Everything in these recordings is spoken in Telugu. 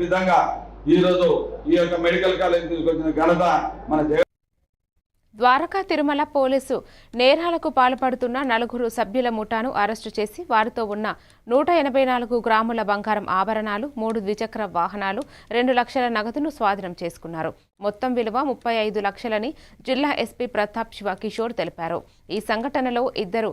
విధంగా ఈరోజు ఈ యొక్క మెడికల్ కాలేజ్ తీసుకొచ్చిన ఘనత మన జగన్ ద్వారకా తిరుమల పోలీసు నేరాలకు పాల్పడుతున్న నలుగురు సభ్యుల ముఠాను అరెస్టు చేసి వారితో ఉన్న నూట ఎనభై నాలుగు గ్రాముల బంగారం ఆభరణాలు మూడు ద్విచక్ర వాహనాలు రెండు లక్షల నగదును స్వాధీనం చేసుకున్నారు. మొత్తం విలువ ముప్పై ఐదు లక్షలని జిల్లా ఎస్పీ ప్రతాప్ శివ కిషోర్ తెలిపారు. ఈ సంఘటనలో ఇద్దరు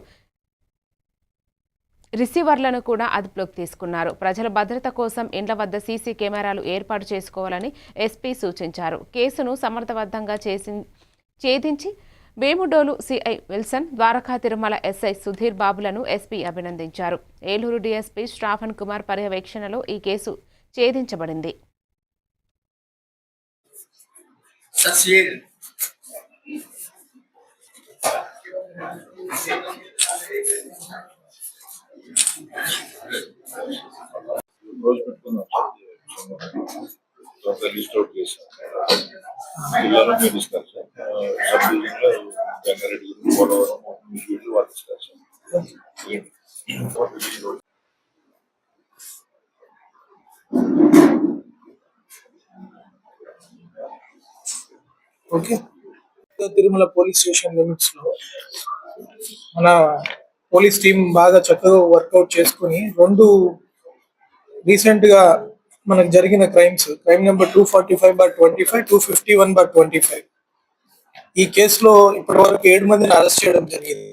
రిసీవర్లను కూడా అదుపులోకి తీసుకున్నారు. ప్రజల భద్రత కోసం ఇండ్ల వద్ద సీసీ కెమెరాలు ఏర్పాటు చేసుకోవాలని ఎస్పీ సూచించారు. కేసును సమర్థవంతంగా చేసి ఛేదించి Vemudolu CI Wilson Dwaraka Tirumala SI Sudheer బాబులను SP అభినందించారు. ఏలూరు డీఎస్పీ స్టాఫన్ కుమార్ పర్యవేక్షణలో ఈ కేసు ఛేదించబడింది. రోజు పెట్టుకున్నాం లిస్ట్ అవుట్ చేసాం జిల్లాలో మీరు ఇస్తారు సబ్ డివిజన్లో గురించి పోలవరం వీళ్ళు వాళ్ళు ఓకే. తిరుమల పోలీస్ స్టేషన్ లిమిట్స్లో మన పోలీస్ టీం బాగా చక్కగా వర్కౌట్ చేసుకుని రెండు రీసెంట్గా మనకు జరిగిన crimes crime number two forty five bar twenty five two fifty one bar twenty five. ఈ కేసులో ఇప్పటి వరకు ఏడు మందిని అరెస్ట్ చేయడం జరిగింది.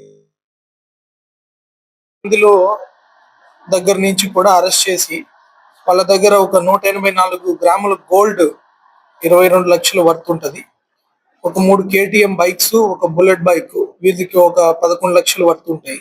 ఇందులో దగ్గర నుంచి కూడా అరెస్ట్ చేసి వాళ్ళ దగ్గర ఒక నూట ఎనభై నాలుగు గ్రాముల గోల్డ్ ఇరవై రెండు లక్షల వర్త్ ఉంటది. ఒక మూడు కేటీఎం బైక్స్ ఒక బుల్లెట్ బైక్ వీటికి ఒక పదకొండు లక్షలు వర్త్ ఉంటాయి.